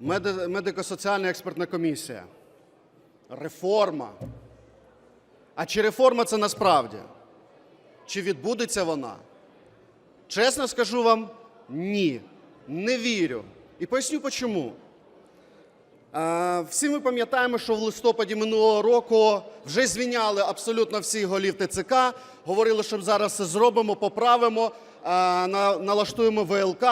Меди- Медико-соціальна експертна комісія. Реформа. А чи реформа це насправді? Чи відбудеться вона? Чесно скажу вам, ні. Не вірю. І поясню чому. Всі ми пам'ятаємо, що в листопаді минулого року вже звільняли абсолютно всіх голів ТЦК, говорили, що зараз все зробимо, поправимо, налаштуємо ВЛК,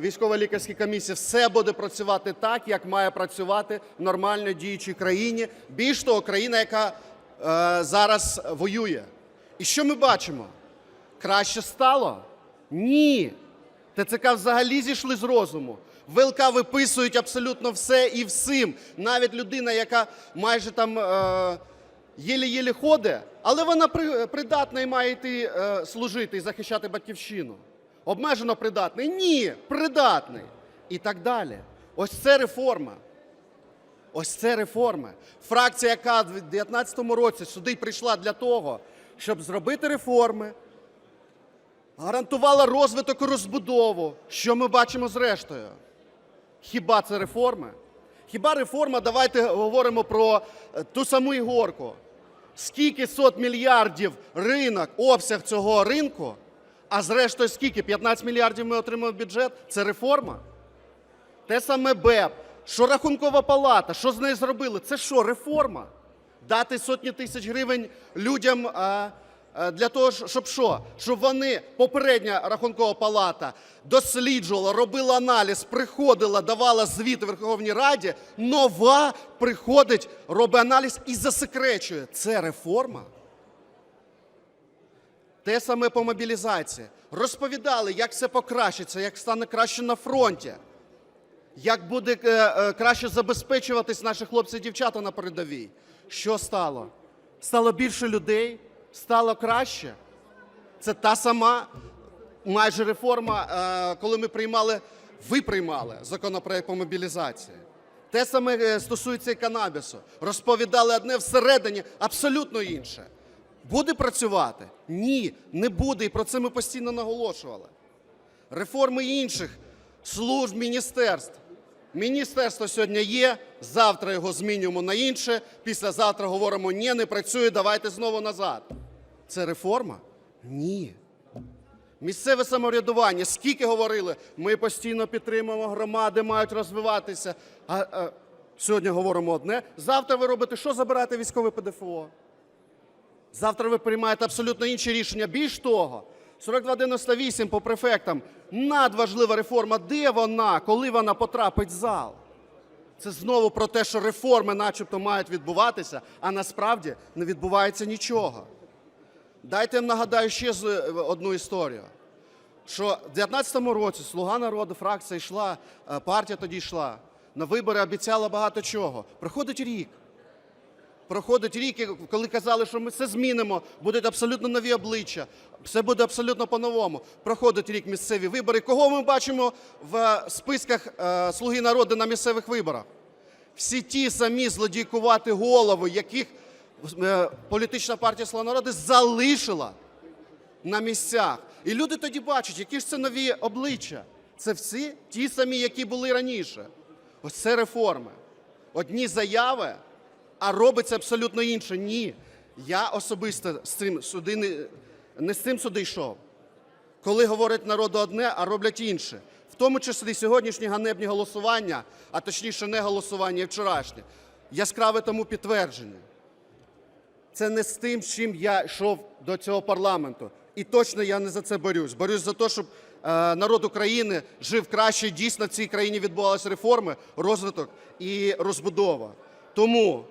військово-лікарські комісії, все буде працювати так, як має працювати в нормально діючій країні. Більш того, країна, яка е, зараз воює. І що ми бачимо? Краще стало? Ні. ТЦК взагалі зійшли з розуму. ВЛК виписують абсолютно все і всім. Навіть людина, яка майже там е, єлі-єлі ходить, але вона при- придатна і має йти е, служити і захищати батьківщину. Обмежено придатний? Ні, придатний. І так далі. Ось це реформа. Ось це реформи. Фракція, яка в 2019 році сюди прийшла для того, щоб зробити реформи, гарантувала розвиток і розбудову. Що ми бачимо зрештою? Хіба це реформи? Хіба реформа, давайте говоримо про е, ту саму ігорку. Скільки сот мільярдів ринок, обсяг цього ринку, а зрештою скільки? 15 мільярдів ми отримали в бюджет? Це реформа? Те саме БЕП, що рахункова палата, що з нею зробили? Це що, реформа? Дати сотні тисяч гривень людям а, а, для того, щоб що? Щоб вони, попередня рахункова палата, досліджувала, робила аналіз, приходила, давала звіт Верховній Раді, нова приходить, робить аналіз і засекречує. Це реформа? Те саме по мобілізації. Розповідали, як все покращиться, як стане краще на фронті, як буде е, е, краще забезпечуватись наші хлопці і дівчата на передовій. Що стало? Стало більше людей, стало краще. Це та сама майже реформа, е, коли ми приймали, ви приймали законопроект по мобілізації. Те саме стосується і канабісу. Розповідали одне всередині, абсолютно інше. Буде працювати? Ні, не буде. І про це ми постійно наголошували. Реформи інших служб, міністерств. Міністерство сьогодні є, завтра його змінюємо на інше, післязавтра говоримо, ні, не працює, давайте знову назад. Це реформа? Ні. Місцеве самоврядування, скільки говорили, ми постійно підтримуємо, громади мають розвиватися. А, а сьогодні говоримо одне. Завтра ви робите що забираєте військове ПДФО? Завтра ви приймаєте абсолютно інші рішення. Більш того, 4298 по префектам надважлива реформа. Де вона, коли вона потрапить в зал? Це знову про те, що реформи, начебто, мають відбуватися, а насправді не відбувається нічого. Дайте я нагадаю ще е, одну історію. Що в 2019 році Слуга народу, фракція йшла, е, партія тоді йшла. На вибори обіцяла багато чого. Проходить рік. Проходить рік, коли казали, що ми все змінимо, будуть абсолютно нові обличчя, все буде абсолютно по-новому. Проходить рік місцеві вибори. Кого ми бачимо в списках е, Слуги народу на місцевих виборах? Всі ті самі злодійкувати голови, яких е, політична партія «Слуга народу залишила на місцях. І люди тоді бачать, які ж це нові обличчя. Це всі ті самі, які були раніше. Ось це реформи. Одні заяви, а робиться абсолютно інше. Ні. Я особисто з цим сюди не, не з цим сюди йшов. Коли говорять народу одне, а роблять інше. В тому числі сьогоднішні ганебні голосування, а точніше не голосування, вчорашнє, яскраве тому підтвердження. Це не з тим, з чим я йшов до цього парламенту. І точно я не за це борюсь. Борюсь за те, щоб е, народ України жив краще, дійсно в цій країні відбувалися реформи, розвиток і розбудова. Тому,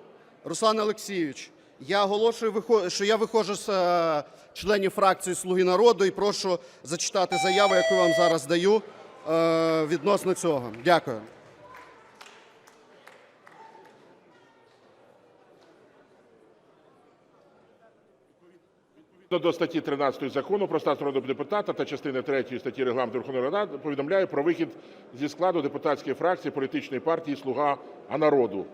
Руслан Олексійович, я оголошую, що я виходжу з е, членів фракції Слуги народу і прошу зачитати заяву, яку вам зараз даю е, відносно цього. Дякую. До статті 13 закону про статус народного депутата та частини 3 статті Регламенту Верховної Ради повідомляю про вихід зі складу депутатської фракції політичної партії Слуга народу.